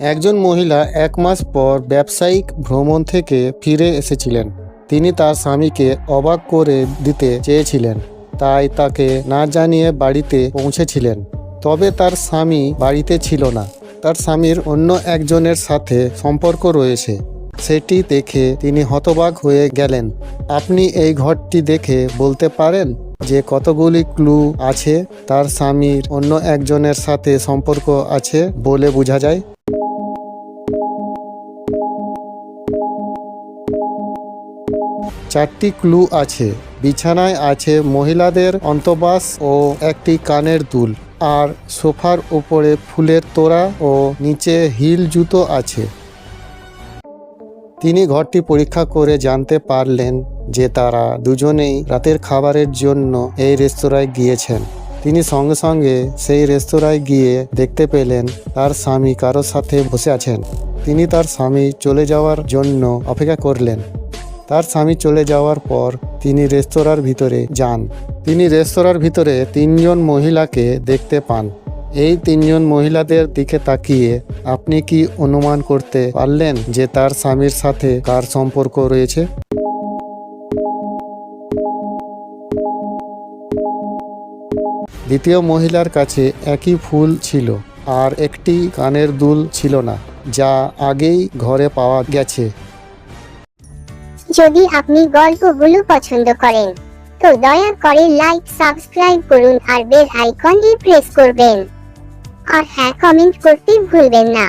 একজন মহিলা এক মাস পর ব্যবসায়িক ভ্রমণ থেকে ফিরে এসেছিলেন। তিনি তার স্বামীকে অবাক করে দিতে চেয়েছিলেন। তাই তাকে না জানিয়ে বাড়িতে পৌঁছেছিলেন। তবে তার স্বামী বাড়িতে ছিল না। তার স্বামীর অন্য একজনের সাথে সম্পর্ক রয়েছে। সেটি দেখে তিনি হতবাক হয়ে গেলেন। আপনি এই ঘরটি দেখে বলতে পারেন যে কতগুলি ক্লু আছে? তার স্বামীর অন্য একজনের সাথে সম্পর্ক আছে বলে বোঝা যায়। চারটি ক্লু আছে। বিছানায় আছে মহিলাদের অন্তবাস ও একটি কানের দুল। আর সোফার উপরে ফুলের তোড়া ও নিচে হিল জুতো আছে। তিনি ঘরটি পরীক্ষা করে জানতে পারলেন যে তারা দুজনেই রাতের খাবারের জন্য এই রেস্তোরাঁয় গিয়েছেন। তিনি সঙ্গে সঙ্গে সেই রেস্তোরাঁয় গিয়ে দেখতে পেলেন তার স্বামী কারোর সাথে বসে আছেন। তিনি তার স্বামী চলে যাওয়ার জন্য অপেক্ষা করলেন। তার স্বামী চলে যাওয়ার পর তিনি রেস্তোরাঁর ভিতরে যান। তিনি রেস্তোরাঁর ভিতরে তিনজন মহিলাকে দেখতে পান। এই তিনজন মহিলাদের দিকে তাকিয়ে আপনি কি অনুমান করতে পারলেন যে তার স্বামীর সাথে কার সম্পর্ক রয়েছে? দ্বিতীয় মহিলার কাছে একই ফুল ছিল, আর একটি কানের দুল ছিল না, যা আগেই ঘরে পাওয়া গেছে। যদি আপনি গল্পগুলো পছন্দ করেন, তো দয়া করে লাইক সাবস্ক্রাইব করুন আর বেল আইকনটি প্রেস করবেন। আর হ্যাঁ কমেন্ট করতে ভুলবেন না।